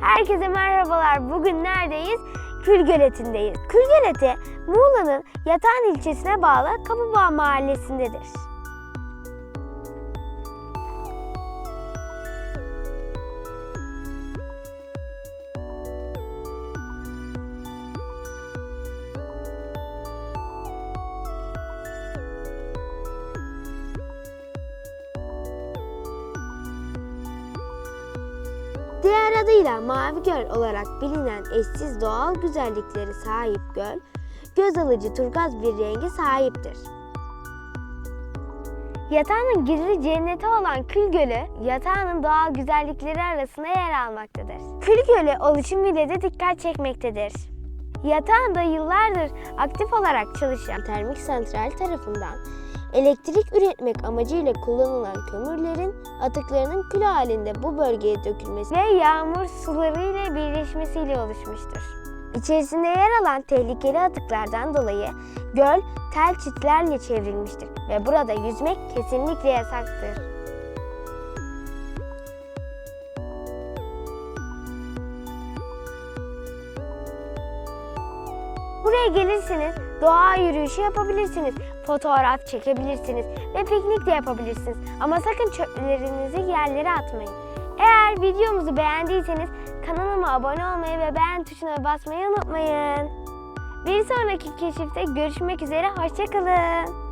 Herkese merhabalar. Bugün neredeyiz? Kül Göleti'ndeyiz. Kül Göleti, Muğla'nın Yatağan ilçesine bağlı Kapıbağ mahallesindedir. Diğer adıyla Mavi Göl olarak bilinen eşsiz doğal güzellikleri sahip göl, göz alıcı turkuaz bir rengi sahiptir. Yatağının gizli cenneti olan Kül Gölü, yatağının doğal güzellikleri arasında yer almaktadır. Kül Gölü oluşumuyla da dikkat çekmektedir. Yatağında yıllardır aktif olarak çalışan termik santral tarafından elektrik üretmek amacıyla kullanılan kömürlerin atıklarının kül halinde bu bölgeye dökülmesi ve yağmur sularıyla birleşmesiyle oluşmuştur. İçerisinde yer alan tehlikeli atıklardan dolayı göl tel çitlerle çevrilmiştir ve burada yüzmek kesinlikle yasaktır. Buraya gelirsiniz, doğa yürüyüşü yapabilirsiniz, fotoğraf çekebilirsiniz ve piknik de yapabilirsiniz. Ama sakın çöplerinizi yerlere atmayın. Eğer videomuzu beğendiyseniz kanalıma abone olmayı ve beğen tuşuna basmayı unutmayın. Bir sonraki keşifte görüşmek üzere, hoşçakalın.